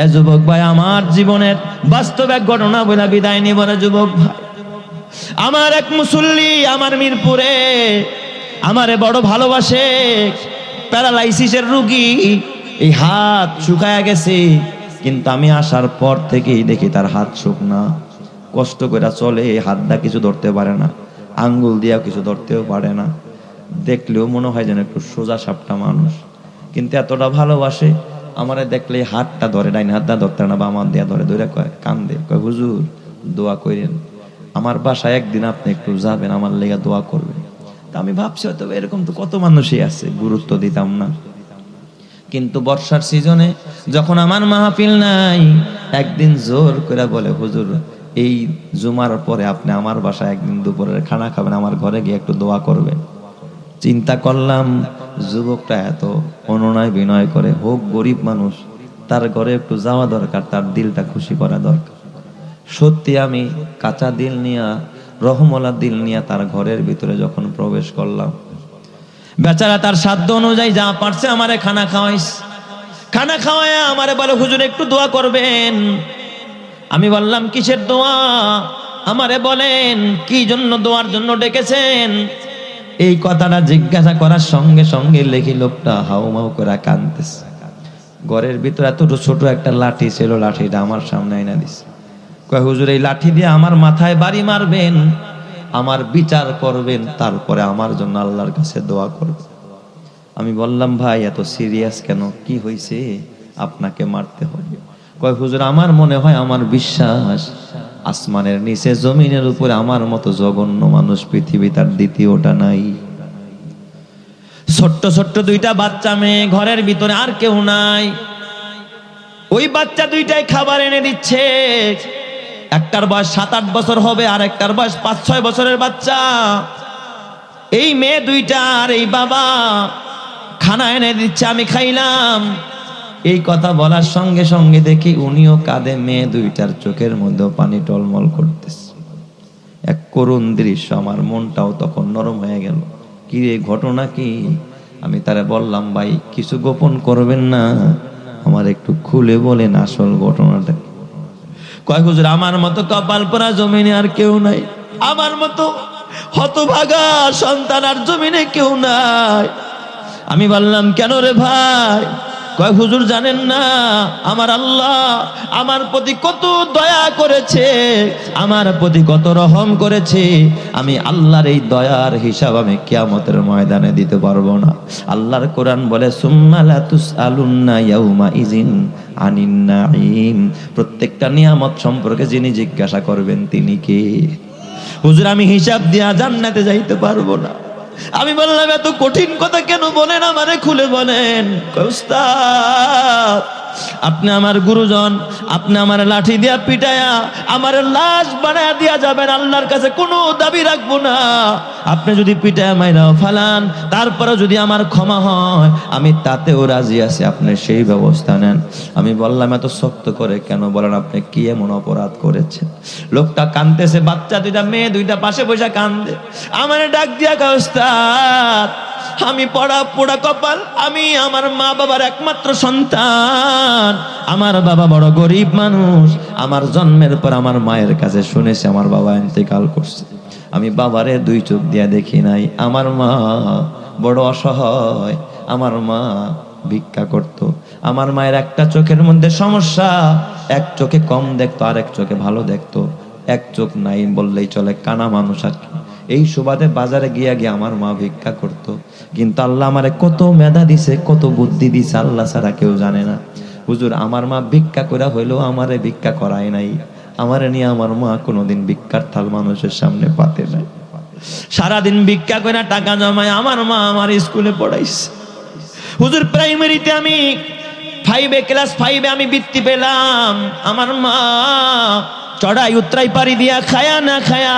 এ যুবক ভাই, আমার জীবনের বাস্তব এক ঘটনা বলে বিদায় নিব না যুবক ভাই। আমার এক মুসল্লি আমার মিরপুরে আমারে বড় ভালোবাসে, প্যারালাইসিসের রুগী। এই হাত শুকায়া গেছে, কিন্তু আমি আসার পর থেকেই দেখি তার হাত শুকনা। কষ্ট করে চলে, এই হাতটা কিছু ধরতে পারে না, আঙ্গুল দিয়া কিছু ধরতেও পারে না। দেখলেও মনে হয় যেন একটু সোজা সাপটা মানুষ। কিন্তু এতটা ভালোবাসে আমারে দেখলে হাতটা ধরে, ডাইন হাতটা ধরতে না বা আমার দেয়া ধরে ধরে কয়, কান্দে, কয়, হুজুর, দোয়া করেন আমার বাসায় একদিন আপনি একটু যাবেন, আমার লেগে দোয়া করবেন। তা আমি ভাবছি, হয়তো এরকম তো কত মানুষই আছে, গুরুত্ব দিতাম না। কিন্তু বর্ষার সিজনে যখন আমার মাহফিল নাই, একদিন জোর করে বলে, হুজুর, এই জুমার পরে আপনি আমার বাসায় একদিন দুপুরের খানা খাবেন, আমার ঘরে গিয়ে একটু দোয়া করবেন। চিন্তা করলাম, যুবকটা এত অনুনয় বিনয় করে, হোক, গরিব মানুষ, তার ঘরে একটু যাওয়া দরকার, তার দিলটা খুশি করা দরকার। সত্যি আমি কাঁচা দিল নিয়া, রহমলা দিল নিয়া তার ঘরের ভিতরে যখন প্রবেশ করলাম। বেচারা তার সাধ্য অনুযায়ী যা পারছে আমারে খানা খাওয়াইস। খানা খাওয়ায় আমারে বলে, হুজুর, একটু দোয়া করবেন? আমি বললাম, কিসের দোয়া? আমারে বলেন, কি জন্য দোয়ার জন্য ডেকেছেন? এই কথাটা জিজ্ঞাসা করার সঙ্গে সঙ্গে লেখি, লোকটা হাউমাউ করে কাঁদতেছে। ঘরের ভিতরে এত ছোট একটা লাঠি ছিল, লাঠিটা আমার সামনে এনে দিছে। কয়, হুজুর, এই লাঠি দিয়ে আমার মাথায় বাড়ি মারবেন, আমার বিচার করবেন, তারপরে আমার জন্য আল্লাহর কাছে দোয়া করবেন। আমি বললাম, ভাই, এত সিরিয়াস কেন? কি হয়েছে আপনাকে মারতে হবে। কয়, হুজুর, আমার মনে হয়, আমার বিশ্বাস আসমানের নিচে, জমিনের উপরে আমার মতো জঘন্য মানুষ পৃথিবী তার দ্বিতীয়টা নাই। ছোট্ট ছোট্ট দুইটা বাচ্চা মেয়ে ঘরের ভিতরে আর কেউ নাই। ওই বাচ্চা দুইটাই খাবার এনে দিচ্ছে। একটার বয়স সাত আট বছর হবে, আর একটার বয়স পাঁচ ছয় বছরের বাচ্চা। এই মেয়ে দুইটা আর এই বাবা খানা এনে দিচ্ছে, আমি খাইলাম। এই কথা বলার সঙ্গে সঙ্গে দেখি উনিও কাঁদে মেয়ে দুইটার চোখের মধ্যে পানি টলমল করতেছে। এক করুণ দৃশ্য, আমার মনটাও তখন নরম হয়ে গেল। কি রে ঘটনা কি? আমি তারা বললাম, ভাই, কিছু গোপন করবেন না। আমার একটু খুলে বলেন আসল ঘটনাটা। কয়, হুজুর, আমার মতো কপাল পরা জমিনে আর কেউ নাই। আমার মতো হতভাগা সন্তান আর জমিনে কেউ নাই। আমি বললাম, কেন রে ভাই? কয়, হুজুর জানেন না, আমার আল্লাহ আমার প্রতি কত দয়া করেছে, আমার প্রতি কত রহম করেছে, আমি আল্লাহর এই দয়ার হিসাব আমি কিয়ামতের ময়দানে দিতে পারব না। আল্লাহর কোরআন বলে সুম্মালা তুসআলুন্না ইয়াউমা ইজিন আনিন নাঈম। প্রত্যেকটা নিয়ামত সম্পর্কে যিনি জিজ্ঞাসা করবেন তিনি কে? হুজুর, আমি হিসাব দিয়া জান্নাতে যাইতে পারব না। আমি বললাম, এত কঠিন কথা কেন বলেন আমারে, খুলে বলেন। আপনি আমার গুরুজন, আপনি আমার লাঠি দিয়া পিটায়া আমার লাশ বানায়া দিয়া যাবেন, আল্লাহর কাছে কোনো দাবি রাখব না। আপনি যদি পিটায়া মাইরাও ফালান তারপরে যদি আমার ক্ষমা হয়, আমি তাতেও রাজি আছি, আপনি সেই ব্যবস্থা নেন। আমি বললাম, এত শক্ত করে কেন বলেন আপনি, কি এমন অপরাধ করেছেন? লোকটা কানতেছে বাচ্চা দুইটা, মেয়ে দুইটা পাশে বসে কান্দে। আমার ডাক দিয়া কাস্তাদ আমি পড়া পোড়া কপাল, আমি আমার মা বাবার একমাত্র সন্তান। আমার বাবা বড় গরিব মানুষ। আমার জন্মের পর আমার মায়ের কাছে শুনেছে, আমার বাবা ইন্তেকাল করছে। আমি বাবারে দুই চোখ দিয়া দেখি নাই। আমার মা বড় অসহায়। আমার মা ভিক্ষা করত। আমার মায়ের একটা চোখের মধ্যে সমস্যা। এক চোখে কম দেখতো আর এক চোখে ভালো দেখতো। এক চোখ নাই বললেই চলে, কানা মানুষ আর কি। এই সুবাদে বাজারে গিয়া গিয়ে আমার মা ভিক্ষা করত। কিন্তু আল্লাহ আমারে কত মেধা দিছে, কত বুদ্ধি দিছে, আল্লাহ ছাড়া কেউ জানে না। হুজুর, আমার মা ভিক্ষা করে হইলেও আমারে ভিক্ষা করায় নাই। আমারে নিয়ে আমার মা কোনোদিন ভিক্ষার থাল মানুষের সামনে পাতে নাই সারাদিন ভিক্ষা করে টাকা জমায় আমার মা আমার স্কুলে পড়াইছে। হুজুর, প্রাইমারিতে আমি ফাইভে ক্লাস ফাইভে আমি বৃত্তি পেলাম। আমার মা চড়াই উত্তরাই পারি দিয়া খায়া না খায়া,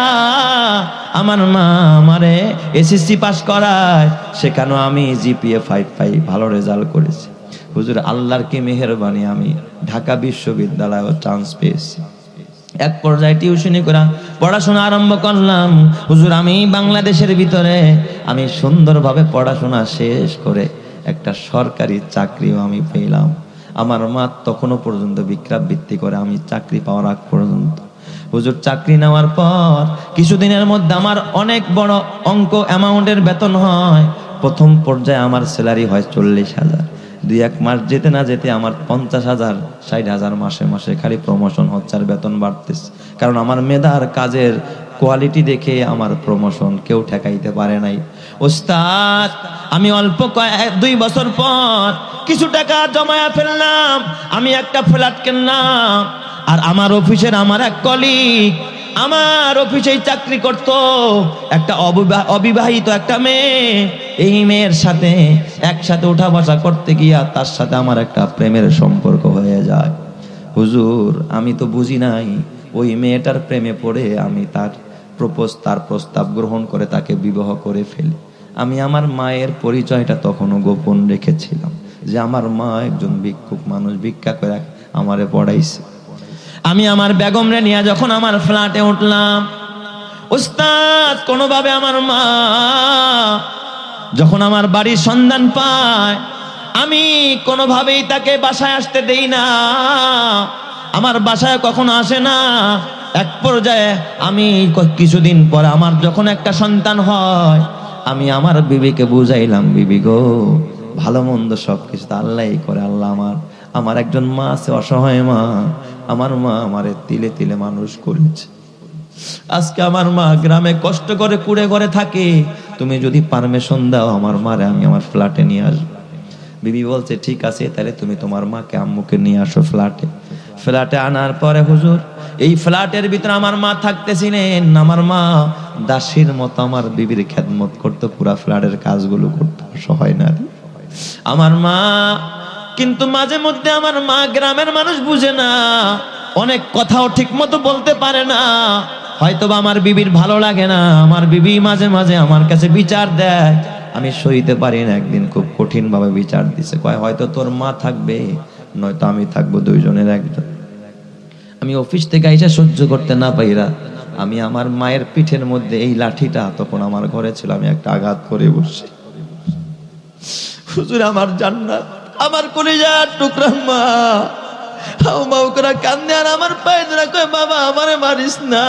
আমার মা আমারে এসএসসি পাস করায় সেখানেও আমি জিপিএ ফাইভ ফাইভ ভালো রেজাল্ট করেছি। হুজুর, আল্লাহর কি মেহরবানি আমি ঢাকা বিশ্ববিদ্যালয়েও চান্স পেয়েছি। এক পর্যায়ে টিউশনি করা পড়াশোনা আরম্ভ করলাম। হুজুর, আমি বাংলাদেশের ভিতরে আমি সুন্দরভাবে পড়াশোনা শেষ করে একটা সরকারি চাকরিও আমি পেলাম। আমার মা তখনও পর্যন্ত বিক্রাবৃত্তি করে আমি চাকরি পাওয়ার আগ পর্যন্ত। হুজুর, চাকরি নেওয়ার পর কিছুদিনের মধ্যে আমার অনেক বড় অঙ্ক অ্যামাউন্টের বেতন হয়। প্রথম পর্যায়ে আমার স্যালারি হয় চল্লিশ হাজার। দুই এক মাস যেতে না যেতে আমার পঞ্চাশ হাজার, ষাট হাজার মাসে মাসে খালি প্রমোশন হচ্ছে আর বেতন বাড়তেছে। কারণ আমার মেধার কাজের কোয়ালিটি দেখে আমার প্রমোশন কেউ ঠেকাইতে পারে নাই। ওস্তাদ, আমি অল্প কয়েক দুই বছর পর কিছু টাকা জমায়া ফেললাম, আমি একটা ফ্ল্যাট কিনলাম। আর আমার অফিসের আমার এক কলিগ, আমার অফিসেই চাকরি করত, একটা অবিবাহ- অবিবাহিত একটা মেয়ে। এই মেয়ের সাথে একসাথে উঠা বসা করতে গিয়া তার সাথে আমার একটা প্রেমের সম্পর্ক হয়ে যায়। হুজুর, আমি তো বুঝি নাই, ওই মেয়েটার প্রেমে পড়ে আমি তার প্রপোজ তার প্রস্তাব গ্রহণ করে তাকে বিবাহ করে ফেলি। আমি আমার মায়ের পরিচয়টা তখনও গোপন রেখেছিলাম যে আমার মা একজন ভিক্ষুক মানুষ, ভিক্ষা করে আমারে পড়াইছে। আমি আমার বেগমরে নিয়ে যখন আমার ফ্ল্যাটে উঠলাম, উস্তাদ, কোনোভাবে আমার মা যখন আমার বাড়ির সন্ধান পায়, আমি কোনোভাবেই তাকে বাসায় আসতে দেই না। আমার বাসায় কখনো আসে না। এক পর্যায়ে আমি কিছুদিন পর আমার যখন একটা সন্তান হয় আমি আমার বিবিকে বুঝাইলাম, বিবি গো, ভালো মন্দ সব কিছু তো আল্লাহই করে, আল্লাহ আমার আমার একজন মা আছে, অসহায় মা, আমার মা আমারে তিলে তিলে মানুষ করেছে। আজকে আমার মা গ্রামে কষ্ট করে কুড়ে ঘরে থাকে, তুমি যদি পারমিশন দাও আমার মারে, আমি আমার ফ্ল্যাটে নিয়ে আসব। বিবি বলছে, ঠিক আছে, তাহলে তুমি তোমার মাকে, আম্মুকে নিয়ে আসো ফ্ল্যাটে। ফ্ল্যাটে আনার পরে হুজুর, এই ফ্ল্যাটের ভিতরে আমার মা থাকতেছিলেন। আমার মা দাসীর মতো আমার বিবির খেদমত করতো, পুরা ফ্ল্যাটের কাজগুলো করতো সহায় না। আমার মা, কিন্তু মাঝে মধ্যে আমার মা গ্রামের মানুষ বুঝে না, অনেক কথাও ঠিক মতো বলতে পারে না। হয়তো আমার বিবির ভালো লাগে না, আমার বিবি মাঝে মাঝে আমার কাছে বিচার দেয়। আমি সইতে পারি না, একদিন খুব কঠিন ভাবে বিচার দিছে। কয়, হয়তো তোর মা থাকবে। নয়তো আমি থাকব দুইজনের একজন আমি অফিস থেকে আইসা সহ্য করতে না পাইরা আমি আমার মায়ের পিঠের মধ্যে এই লাঠিটা তখন আমার ঘরে ছিল, আমি একটা আঘাত করে বসছি। হুজুর, আমার জান্নাত, আমার টুকরা, মা। মাউ করে কান্দে আর আমার পায়ে ধরে কয়, বাবা, আমারে মারিস না।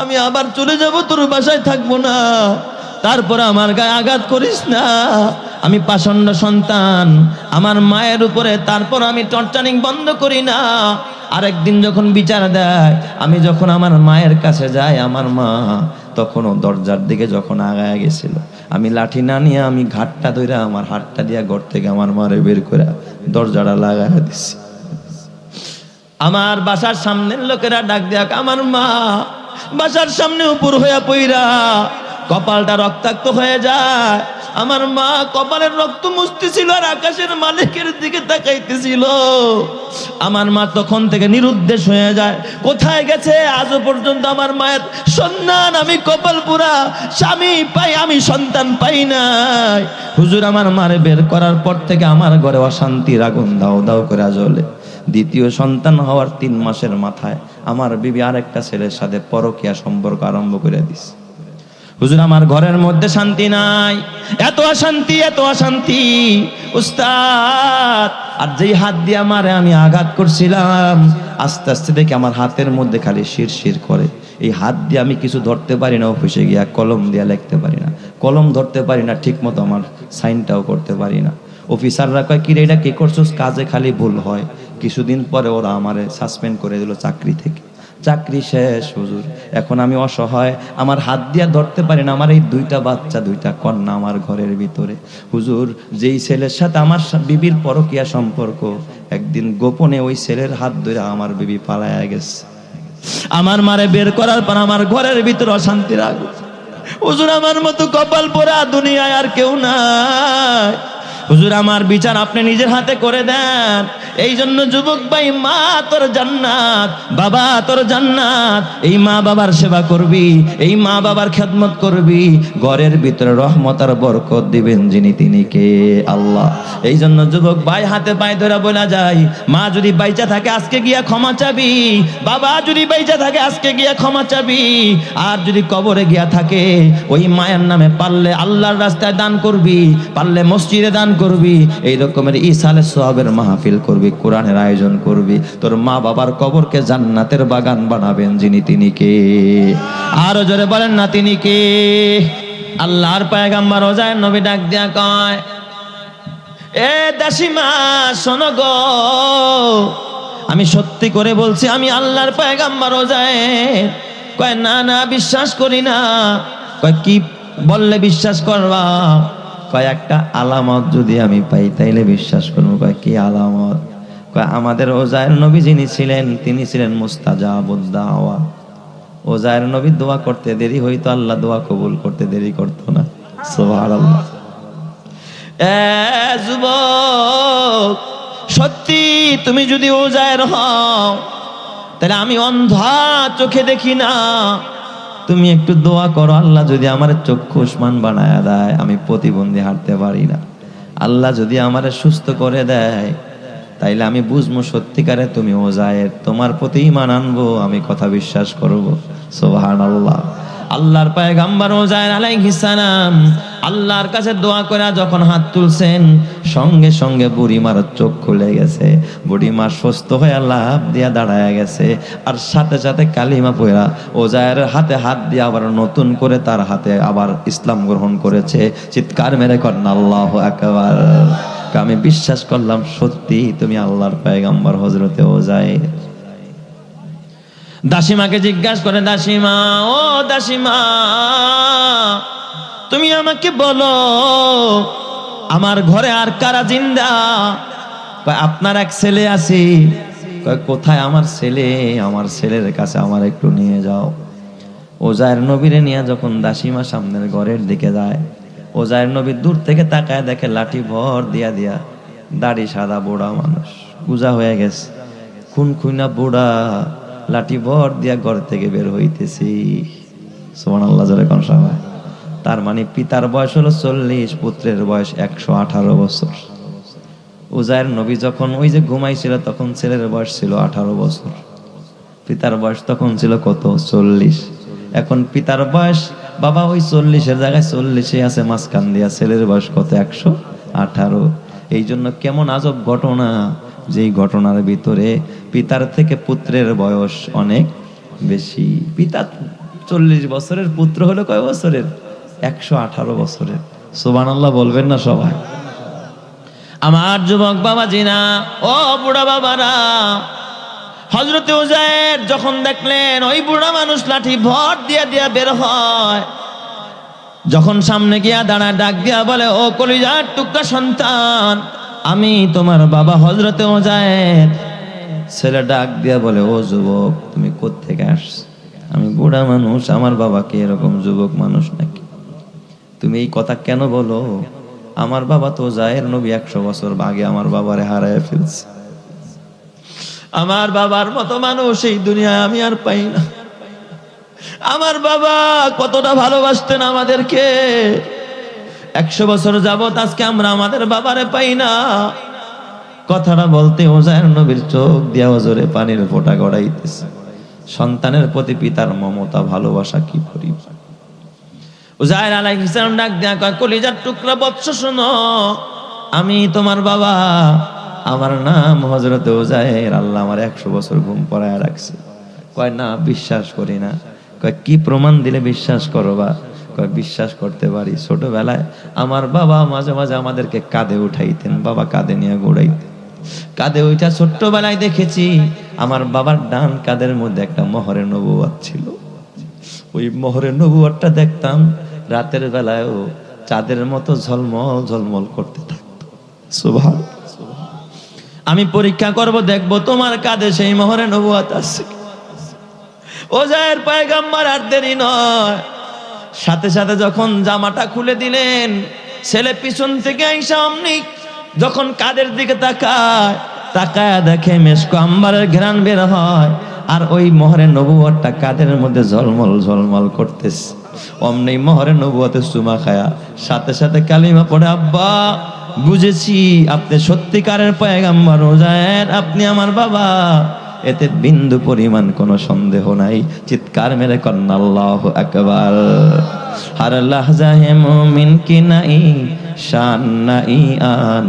আমি আবার চলে যাব, তোর বাসায় থাকব না। তারপর আমার গায়ে আঘাত করিস না। আমি পাষণ্ড সন্তান, আমার মায়ের উপরে তারপর আমি টর্চারিং বন্ধ করি না। আরেকদিন যখন বিচার দেয়, আমি যখন আমার মায়ের কাছে যাই, আমার মা তখনও দরজার দিকে যখন আগায় গেছিল, আমি লাঠি না নিয়ে আমি ঘাটটা ধরে আমার হাতটা দিয়ে ঘর থেকে আমার মারে বের করে দরজাটা লাগায় দিছি। আমার বাসার সামনের লোকেরা ডাক দেখ আমার মা, বাসার সামনে উপর হইয়া পইরা কপালটা রক্তাক্ত হয়ে যায় আমার মা কপালের রক্ত মুছতেছিল আর আকাশের মালিকের দিকে তাকাইতেছিল। আমার মা তখন থেকে নিরুদ্দেশ হয়ে যায়, কোথায় গেছে? আজও পর্যন্ত আমার মায়ের সন্তান, আমি কপাল পুরা, স্বামী পাই, আমি সন্তান পাই নাই। হুজুর, আমার মারে বের করার পর থেকে আমার ঘরে অশান্তির আগুন দাও দাও করে জ্বলে। দ্বিতীয় সন্তান হওয়ার তিন মাসের মাথায় আমার বিবি আরেকটা ছেলের সাথে পরকিয়া সম্পর্ক আরম্ভ করে দিস হুজুর, আমার ঘরের মধ্যে শান্তি নাই। এত অশান্তি এত অশান্তি। উস্তাদ, আর যেই হাত দিয়ে আমারে আমি আঘাত করছিলাম, আস্তে আস্তে দেখি আমার হাতের মধ্যে খালি শির শির করে। এই হাত দিয়ে আমি কিছু ধরতে পারি না, অফিসে গিয়া কলম দিয়ে লিখতে পারি না। কলম ধরতে পারি না ঠিক মতো আমার সাইনটাও করতে পারি না। অফিসাররা কয়, কিরে, এটা কি করছোস? কাজে খালি ভুল হয়। কিছুদিন পরে ওরা আমারে সাসপেন্ড করে দিল চাকরি থেকে। চাকরি শেষ, হুজুর। এখন আমি অসহায়, আমার হাত দিয়া ধরতে পারি না, আমার এই দুইটা বাচ্চা, দুইটা কন্যা আমার ঘরের ভিতরে। হুজুর, যেই ছেলের সাথে আমার বিবির পরকিয়া সম্পর্ক, একদিন গোপনে ওই ছেলের হাত ধরে আমার বিবি পালায়া গেছে। আমার মারে বের করার পর আমার ঘরের ভিতরে অশান্তি রাখব হুজুর, আমার মতো কপাল পরা দুনিয়ায় আর কেউ নাই। হুজুর, আমার বিচার আপনি নিজের হাতে করে দেন। এই জন্য যুবক ভাই, মা তোর জান্নাত, বাবা তোর জান্নাত। এই মা বাবার সেবা করবি, এই মা বাবার খেদমত করবি। ঘরের ভিতরে রহমত আর বরকত দিবেন যিনি তিনি কে? আল্লাহ। এই জন্য যুবক ভাই, হাতে পায়ে ধরে বলা যায়, মা যদি বাইচা থাকে আজকে গিয়া ক্ষমা চাবি, বাবা যদি বাইচা থাকে আজকে গিয়া ক্ষমা চাবি। আর যদি কবরে গিয়া থাকে, ওই মায়ের নামে পারলে আল্লাহর রাস্তায় দান করবি, পারলে মসজিদে দান করবি? এই রকমের ইসালে সোহাবের মাহফিল করবি, কোরআনের আয়োজন করবি। তোর মা বাবার কবরকে জান্নাতের বাগান বানাবেন যিনি তিনি কে? আরও জোরে বলেন না, তিনি কে? আল্লাহর পায়গাম্বার ওজায় নবী ডাক দিয়া কয়, এ দাসিমা, শোনো গো। আমি সত্যি করে বলছি, আমি আল্লাহর পায়গাম্বার ওজায় কয়, না না, বিশ্বাস করি না। কয়, কি বললে বিশ্বাস করবা? কয়, একটা আলামত যদি আমি পাই, তাইলে বিশ্বাস করব। কয়, কি আলামত? কয়, আমাদের ওজায়ের নবী যিনি ছিলেন, তিনি ছিলেন মুস্তাজাবুদ্দাওয়া। ওজায়ের নবী দোয়া করতে দেরি হইতো, আল্লাহ দোয়া কবুল করতে দেরি করতো না। সুবহানাল্লাহ। এ যুবক, সত্যি তুমি যদি ওজায়ের হও তাহলে আমি অন্ধা চোখে দেখি না। তুমি একটু দোয়া করো, আল্লাহ যদি আমার চক্ষু উসমান বানায় দেয়, আমি প্রতিবন্ধী হাঁটতে পারি না। আল্লাহ যদি আমার সুস্থ করে দেয়, তাইলে আমি বুঝব সত্যিকারে তুমি ওজায়ের, তোমার প্রতি ইমান আনব, আমি কথা বিশ্বাস করব। সোহান আল্লাহ আল্লাহর পায়ে গাম্বার ওজায়ের আলাইহিস সালাম আল্লাহর কাছে দোয়া করে যখন হাত তুলছেন, সঙ্গে সঙ্গে বুড়িমার চোখ খুলে গেছে। বুড়িমা সুস্থ হয়ে লাভ দিয়া দাঁড়ায় গেছে। আর সাথে সাথে কালিমা পয়রা ওজায়ের হাতে হাত দিয়ে আবার নতুন করে তার হাতে আবার ইসলাম গ্রহণ করেছে। চিৎকার মেরে করেন, আল্লাহ একবার আমি বিশ্বাস করলাম, সত্যি তুমি আল্লাহর পায়গাম্বার হজরতে ওজায়ের। দাসিমাকে জিজ্ঞাসা করে, দাসিমা, ও দাসিমা তুমি আমাকে বলো, আমার ঘরে আর কারা জিন্দা? আপনার এক ছেলে আছে। কোথায় আমার ছেলে? আমার ছেলের কাছে আমার একটু নিয়ে যাও। ওজায়ের নবীরে নিয়ে যখন দাসিমা সামনের ঘরের দিকে যায়, ওজায়ের নবী দূর থেকে তাকায় দেখে লাঠি ভর দিয়া দিয়া দাড়ি সাদা বুড়া মানুষ। পূজা হয়ে গেছে। খুন খুইনা বুড়া লাঠি ভর দিয়া ঘর থেকে বের হইতেছি। সোমান আল্লাহ জোরে কোন সময় তার মানে পিতার বয়স হলো চল্লিশ, পুত্রের বয়স একশো আঠারো বছর। উজায়ের নবী যখন ওই যে ঘুমাইছিল তখন ছেলের বয়স ছিল আঠারো বছর। পিতার বয়স তখন ছিল কত? চল্লিশ। এখন পিতার বয়স, বাবা ওই চল্লিশের জায়গায় চল্লিশে আছে, মাঝখান দিয়া ছেলের বয়স কত? একশো আঠারো। এই জন্য কেমন আজব ঘটনা যেই ঘটনার ভিতরে পিতার থেকে পুত্রের বয়স অনেক বেশি। পিতা চল্লিশ বছরের, পুত্র হলো কয় বছরের? একশো আঠারো বছরের। সোবান আল্লাহ বলবেন না সবাই। আমার যুবক বাবা জিনা, ও বুড়া বাবারা হজরতে উজায়ের যখন দেখলেন ওই বুড়া মানুষ লাঠি ভর দিয়া দিয়া বের হয়, যখন সামনে গিয়া দাঁড়ায় ডাক দিয়া বলে, ও কলিজার টুকরা সন্তান, আমি তোমার বাবা হজরতে ওজায়ের ছেলে ডাক দিয়া বলে, ও যুবক, তুমি কোত্থেকে আসছ? আমি বুড়া মানুষ, আমার বাবাকে এরকম যুবক মানুষ নাকি? তুমি এই কথা কেন বলো? আমার বাবা তো জায়ের নবী একশো বছর আগে আমার বাবারে হারায় ফেলছে। আমার বাবার মতো মানুষ এই দুনিয়ায় আমি আর পাই না। আমার বাবা কতটা ভালোবাসতেন আমাদেরকে। একশো বছর যাবত আজকে আমরা আমাদের বাবারে পাই না। কথাটা বলতে ওজায়ের নবীর চোখ দিয়া ওজরে পানির ফোঁটা গড়াইতেছে। সন্তানের প্রতি পিতার মমতা, ভালোবাসা কি পরিমাণ উজায়ের আলাই হিসাম ডাক দেয়া কয়, কলিজার টুকরা বৎস শোনো, আমি তোমার বাবা। আমার নাম হজরত উজায়ের আল্লাহ আমার একশো বছর ঘুম পড়ায় রাখছে। কয়, না, বিশ্বাস করি না। কয়, কি প্রমাণ দিলে বিশ্বাস করবা কয়, বিশ্বাস করতে পারি, ছোটবেলায় আমার বাবা মাঝে মাঝে আমাদেরকে কাঁধে উঠাইতেন, বাবা কাঁধে নিয়ে ঘুরাইতেন। কাঁধে ওইটা ছোট্টবেলায় দেখেছি, আমার বাবার ডান কাঁধের মধ্যে একটা মহরের নবুয়াত ছিল। ওই মোহরের নবুয়ারটা দেখতাম, রাতের বেলায়ও চাঁদের মতো ঝলমল ঝলমল করতে থাকতো। সুভাষ আমি পরীক্ষা করব, দেখব তোমার কাঁধে সেই মোহরে নবুয়াত আছে ও জায়ের পায়গাম্বার আর দেরি নয়। সাথে সাথে যখন জামাটা খুলে দিলেন, ছেলে পিছন থেকে আইসা অমনি যখন কাদের দিকে তাকায় তাকায় দেখে মেসকো আম্বারের ঘেরান বের হয়। আর ওই মহরের নবুয়টা কাদের মধ্যে ঝলমল ঝলমল করতেছে। অমনি মহরের নবুয়াতে চুমা খায়া সাথে সাথে কালিমা পড়ে, আব্বা, বুঝেছি, আপনি সত্যিকারের পয়গাম্বার রোজায়ের, আপনি আমার বাবা। এতে বিন্দু পরিমাণ কোনো সন্দেহ নাই। চিৎকার মেরে কন্যা একবার হার লাহজা হে মুমিন কি নাই, শান নাই আন।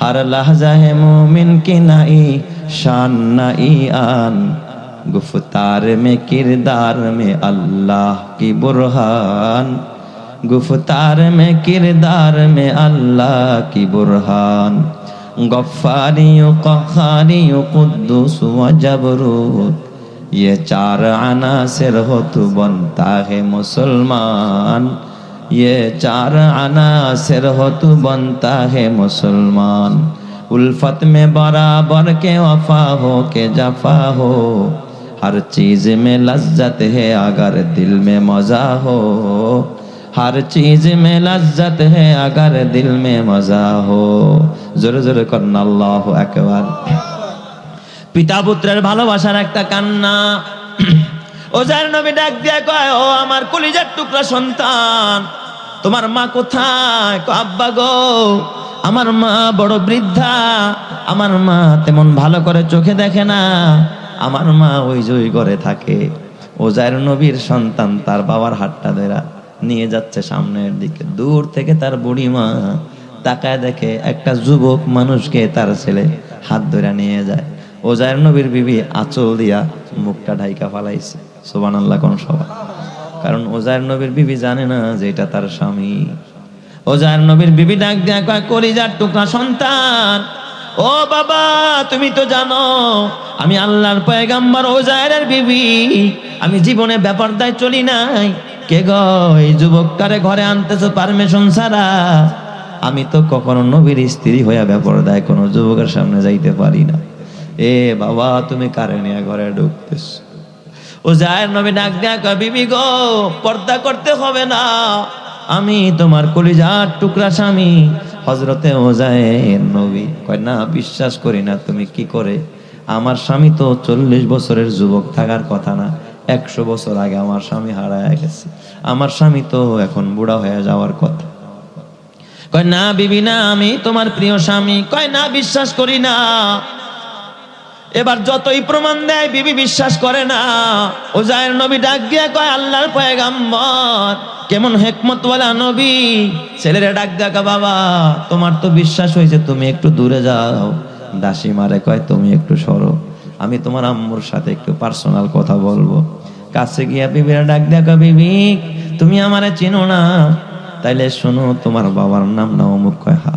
হার লাহজা হে মুমিন কি নাই शान नाई आन गुफ्तार में किरदार में अल्लाह की बुरहान गुफ्तार में किरदार में अल्लाह की बुरहान गफ्फारी कखारी कुद्दूस व जबरूत ये चार अनासिर हो तू बनता है मुसलमान ये चार अनासिर हो तू बनता है मुसलमान उल्फत में बराबर के वफा हो के जफा हो हर चीज में लज्जत है अगर दिल में मजा हो हर चीज में लज्जत है अगर दिल में मजा हो जोर जोर करना अल्लाह अकबर পিতা পুত্রের ভালোবাসার একটা কান্না ও যার নবী ডাক দিয়া কয় ও আমার কলিজার টুকরা সন্তান তোমার মা কোথায় কয়, আব্বা গো আমার মা বড় বৃদ্ধা, আমার মা তেমন ভালো করে চোখে দেখে না, আমার মা ওই জয় করে থাকে। ও যার নবীর সন্তান, তার বাবার হাতটা ধরা নিয়ে যাচ্ছে সামনের দিকে। দূর থেকে তার বুড়ি মা তাকায় দেখে একটা যুবক মানুষকে তার ছেলে হাত ধরে নিয়ে যায়। ওজায়ের নবীর বিবি আঁচল দিয়া মুখটা ঢাইকা ফালাইছে। সোবান আল্লাহ কোন সবাই কারণ ওজায়ের নবীর বিবি জানে না যে এটা তার স্বামী। ওজায়ের নবীর বিবি ডাক দিয়া করি যার টুকরা সন্তান। ও বাবা, তুমি তো জানো, আমি আল্লাহর পয়গাম্বার ওজায়ের বিবি। আমি জীবনে ব্যাপার দায় চলি নাই। কে গো, এই যুবকটারে ঘরে আনতেছো পারমিশন ছাড়া? আমি তো কখনো নবীর স্ত্রী হইয়া ব্যাপার দায় কোনো যুবকের সামনে যাইতে পারি না। এ বাবা, তুমি কারে নিয়ে ঘরে ঢুকতেছ? ও যায় নবী ডাক দেয়া বিবি গো, পর্দা করতে হবে না। আমি তোমার কলিজার টুকরা স্বামী হজরতে ও যায় নবী। কয়, না, বিশ্বাস করি না, তুমি কি করে? আমার স্বামী তো চল্লিশ বছরের যুবক, থাকার কথা না। একশো বছর আগে আমার স্বামী হারায় গেছে। আমার স্বামী তো এখন বুড়া হয়ে যাওয়ার কথা। কয়, না, বিবি, না, আমি তোমার প্রিয় স্বামী। কয়, না, বিশ্বাস করি না। এবার যতই প্রমাণ দেয়, বিবি বিশ্বাস করে না। ও জায়ের নবী ডাক দিয়ে কয়, আল্লাহর পয়গাম্বর, কেমন হেকমত হেকমতওয়ালা নবী? ছেলেরা ডাক দেখা বাবা, তোমার তো বিশ্বাস হয়েছে, তুমি একটু দূরে যাও। দাসী মারে কয়, তুমি একটু সরো, আমি তোমার আম্মুর সাথে একটু পার্সোনাল কথা বলব। কাছে গিয়া বিবিরা ডাক দেখা বিবি, তুমি আমারে চিনো না? তাইলে শোনো, তোমার বাবার নাম না অমুক কয় হা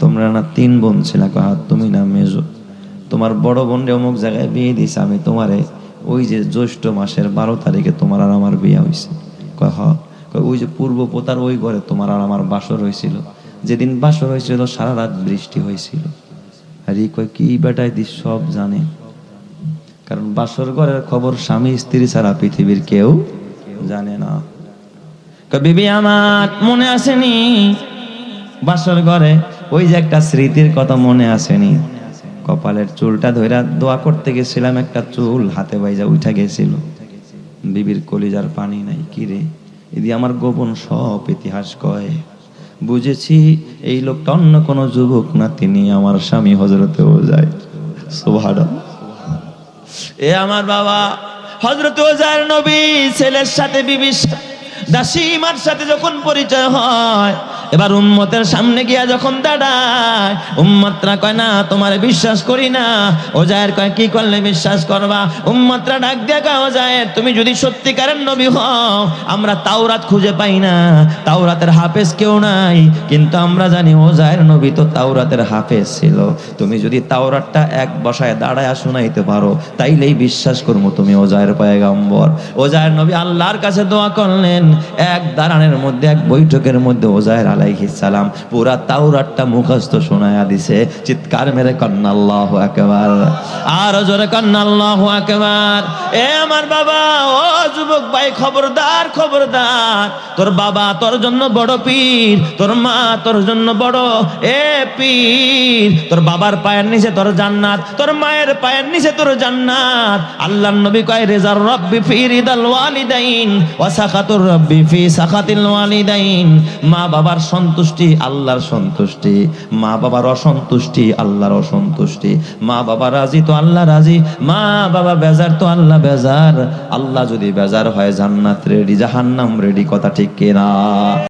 তোমরা না তিন বোন ছিল কয় হা তুমি না মেজো। তোমার বড় বোনরে অমুক জায়গায় বিয়ে দিছে, আমি তোমারে ওই যে জ্যৈষ্ঠ মাসের বারো তারিখে তোমার আর আমার বিয়ে হয়েছে কয়, হ। ওই যে পূর্ব পোতার ওই ঘরে তোমার আর আমার বাসর হয়েছিল যেদিন বাসর হয়েছিল সারা রাত বৃষ্টি হয়েছিল আর এই কয়, কি বেটায় দিস, সব জানে। কারণ বাসর ঘরের খবর স্বামী, স্ত্রী ছাড়া পৃথিবীর কেউ জানে না। বিবি, আমার মনে আসেনি? বাসর ঘরে ওই যে একটা স্মৃতির কথা মনে আসেনি। কপালের চুলটা ধইরা দোয়া করতে গেছিলাম, একটা চুল হাতে বাইজা উঠা গেছিল। বিবির কলিজার পানি নাই কিরে এদি আমার গোপন সব ইতিহাস কয়। বুঝেছি এই লোকটা অন্য কোনো যুবক না, তিনি আমার স্বামী হজরতেও যায় এ আমার বাবা হজরত ওজার নবী, ছেলের সাথে, বিবির সা- দাসীমার সাথে যখন পরিচয় হয় এবার উম্মতের সামনে গিয়া যখন দাঁড়ায়, উম্মতরা কয়, না, তোমার বিশ্বাস করি না। ওজায়ের কয়, কি করলে বিশ্বাস করবা? উম্মতরা ডাক দিয়া কয়, ওজায়ের, তুমি যদি সত্যিকারের নবী হও, আমরা তাওরাত খুঁজে পাই না। তাওরাতের হাফেজ কেউ নাই। কিন্তু আমরা জানি ওজায়ের নবী তো তাওরাতের হাফেজ ছিল। তুমি যদি তাওরাতটা এক বসায় দাঁড়ায় শোনাইতে পারো, তাইলেই বিশ্বাস করব তুমি ওজায়ের পয়গাম্বর। ওজায়ের নবী আল্লাহর কাছে দোয়া করলেন। এক দাঁড়ানের মধ্যে, এক বৈঠকের মধ্যে ওজায়ের সালাম, পুরা তাওরাতটা মুখস্থ শোনায়া দিছে, চিৎকার মেরে কন্না আল্লাহু আকবার। আর জোরে কন্না আল্লাহু আকবার, এ আমার বাবা, ও যুবক ভাই, খবরদার খবরদার, তোর বাবা তোর জন্য বড় পীর, তোর মা তোর জন্য বড়, এ পীর, তোর বাবার পায়ের নিচে তোর জান্নাত, তোর মায়ের পায়ের নিচে তোর জান্নাত, আল্লাহর নবী কয়, রেজার রব্বি ফি রিদাল ওয়ালিদাইন, ওয়া সাখাতুর রব্বি ফি সাখাতিল ওয়ালিদাইন, মা বাবার সন্তুষ্টি আল্লাহর সন্তুষ্টি। মা বাবার অসন্তুষ্টি আল্লাহর অসন্তুষ্টি। মা বাবা রাজি তো আল্লাহ রাজি, মা বাবা বেজার তো আল্লাহ বেজার। আল্লাহ যদি বেজার হয় জান্নাত রেডি, জাহান্নাম রেডি, কথা ঠিক কিনা?